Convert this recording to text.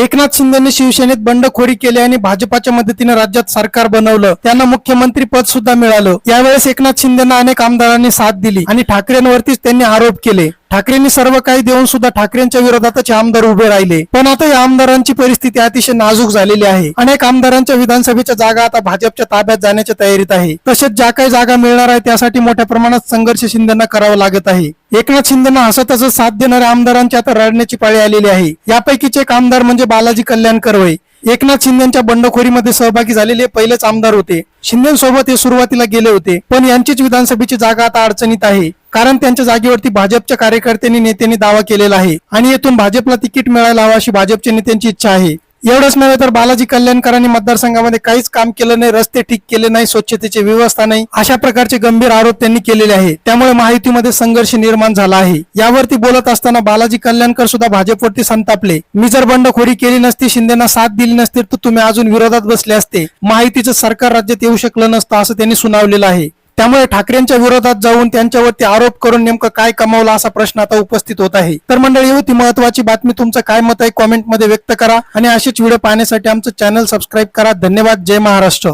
एकनाथ शिंदेने शिवसेनेत बंडखोरी केली आणि भाजपाच्या मदतीने राज्यात सरकार बनवलं. त्यांना मुख्यमंत्री पद सुद्धा मिळालं. यावेळेस एकनाथ शिंदेना अनेक आमदारांनी साथ दिली आणि ठाकरेंवरतीच त्यांनी आरोप केले. ठाकरेंनी सर्व काही देऊन सुद्धा ठाकरेंच्या विरोधातच आमदार उभे राहिले. पण आता या आमदारांची परिस्थिती अतिशय नाजूक झालेली आहे. अनेक आमदारांच्या विधानसभेच्या जागा आता भाजपच्या ताब्यात जाण्याच्या तयारीत आहे. तसेच ज्या काही जागा मिळणार आहे त्यासाठी मोठ्या प्रमाणात संघर्ष शिंदेना करावा लागत आहे. एकनाथ शिंदेना हसतच साथ देणाऱ्या आमदारांची आता रडण्याची पाळी आलेली आहे. यापैकीचे एक आमदार म्हणजे बालाजी कल्याणकर वय एकनाथ शिंदेच्या बंडखोरीमध्ये सहभागी झालेले पहिलेच आमदार होते. शिंदेसोबत हे सुरुवातीला गेले होते पण यांचीच विधानसभेची जागा आता अडचणीत आहे. कारण त्यांच्या जागेवरती भाजपच्या कार्यकर्त्यांनी नेत्यांनी दावा केलेला आहे आणि येथून भाजपला तिकीट मिळायला हवं अशी भाजपच्या नेत्यांची इच्छा आहे. एवढंच नव्हे तर बालाजी कल्याणकरांनी मतदारसंघामध्ये काहीच काम केलं नाही रस्ते ठीक केले नाही स्वच्छतेची व्यवस्था नाही अशा प्रकारचे गंभीर आरोप त्यांनी केलेले आहे त्यामुळे महायुतीमध्ये संघर्ष निर्माण झाला आहे. यावरती बोलत असताना बालाजी कल्याणकर सुद्धा भाजपवरती संतापले. मी जर बंडखोरी केली नसती शिंदेना साथ दिली नसती तर तुम्ही अजून विरोधात बसले असते. माहितीचं सरकार राज्यात येऊ शकलं नसतं असं त्यांनी सुनावलेलं आहे. त्यामुळे ठाकरेंच्या विरोधात जाऊन त्यांच्यावरती आरोप करून नेमकं काय कमावलं असा प्रश्न आता उपस्थित होत आहे. तर मंडळी होती महत्वाची बातमी. तुमचं काय मत आहे कॉमेंटमध्ये व्यक्त करा. आणि असेच व्हिडिओ पाहण्यासाठी आमचं चॅनल सबस्क्राईब करा. धन्यवाद. जय महाराष्ट्र.